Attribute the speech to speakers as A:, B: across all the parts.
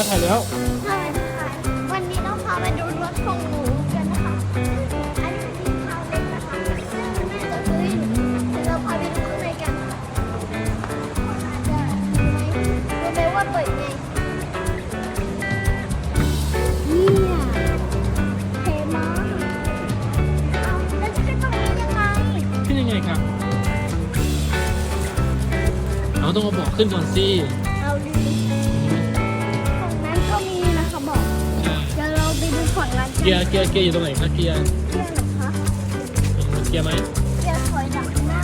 A: แล้วถ่ายแล้ว
B: สวัสดีค่ะวันนี้เราพาไปดูรถของหนูกันนะคะอันนี้เป็นคาเล็กนะคะซึ่งแม่จะซื้อให้หนูเดี๋ยวเราพาไปดูข้างในกันค่ะคนอาจจะรู้ไหมรู้ไหมว่าเปิดไงเนี่ยเท่มากเอาแล้วจะขึ้นตรงนี้ยังไง
A: ขึ้นยังไงครับเราต้องมาบอกขึ้นก่อนสิ
B: เกียร์
A: เกียร์เกียร์อยู่ตรงไหนคะเกียร์
B: เกียร์เหรอคะ
A: เกียร์ไหม
B: เกียร์ถอยหลังหน้า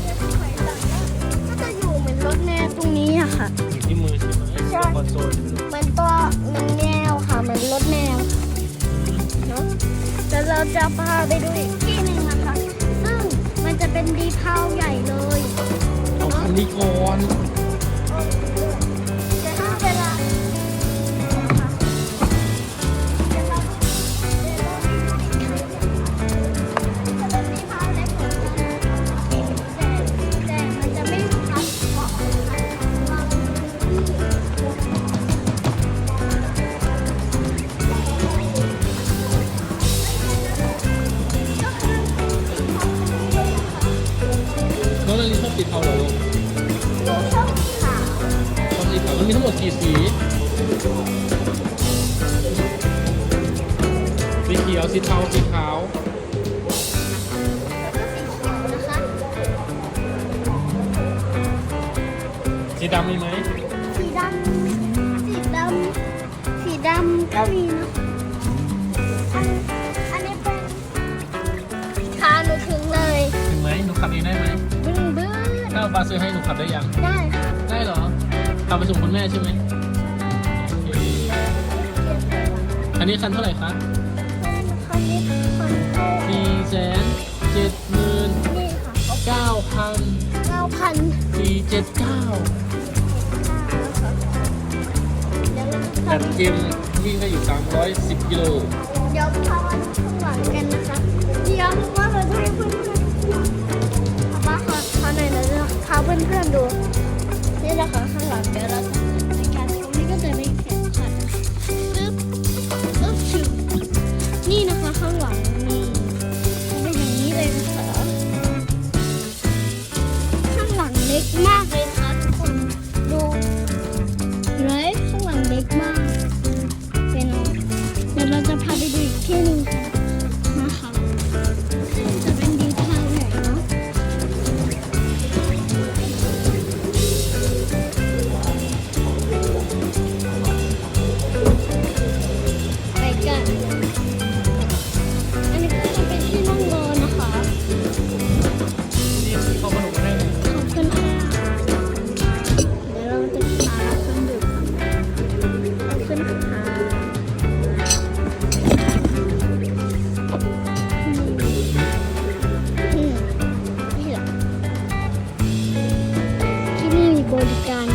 B: เกียร์ถอยหลังหน้าก็จะอยู่เหมือนรถแนวตรงนี้อะค่ะ
A: อยู่ที่มือใช่ไหม
B: ใช่
A: คอนโซล
B: เหมันตัวเหมันแนวค่ะเหมือนรถแนวเนาะแล้วเราจะพาไปดูอีกที่หนึ่งนะคะซึ่งมันจะเป็นดีพาวใหญ่เลย
A: เอาคันนี้ก่อน
B: น้องนาริ
A: นชอบสีเทาเหรอลูก
B: หนูชอบขาว
A: ชอบสีขาวมันมีทั้งหมดกี่สีสีเขียวสีเทาสีขาว
B: แล้วก็สีเขียวนะคะ
A: สีดำมีไหม
B: สีดำสีดำสีดำก็มีเนอะ ถ้า
A: เอาฟ้าซื้อให้หนูขับได้ยัง
B: ได้ค่ะ
A: ได้เหรอขับไปส่งคุณแม่ใช่ไหมโอเคอันนี้คันเท่าไหร่คะ
B: คันนี้คันโต
A: สี่แสนเจ็ดหมื่น
B: นี่ค่ะ
A: เก้าพัน
B: เก้าพัน
A: สี่เจ็ดเก้า
B: เดี๋ยวเรา
A: แบ
B: จะ
A: ตเกมวิ่งได้อยู่ 310 กิโล
B: เดี๋ยวพามาดูข้างหลังกันนะคะ เดี๋ยวว่าเราจะให้เพื่อน เพื่อนๆดู ที่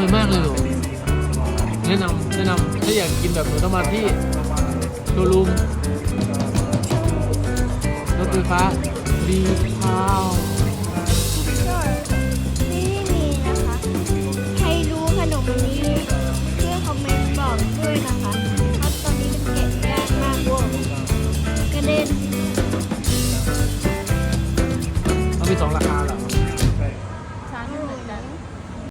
A: ร่อยมากเลยหนูแนะนำแนะนำถ้าอยากกินแบบหนูต้องมาที่โชว์รูมรถไฟฟ้าดีพาว
B: นี่มีนะคะ ใครรู้ขนมอันนี้ช่วยคอมเมนต์บอกด้วยนะคะเพราะตอนนี้มันแกะยากมากเวอร์กระเด็น
A: เขามีสองราคาเหรอ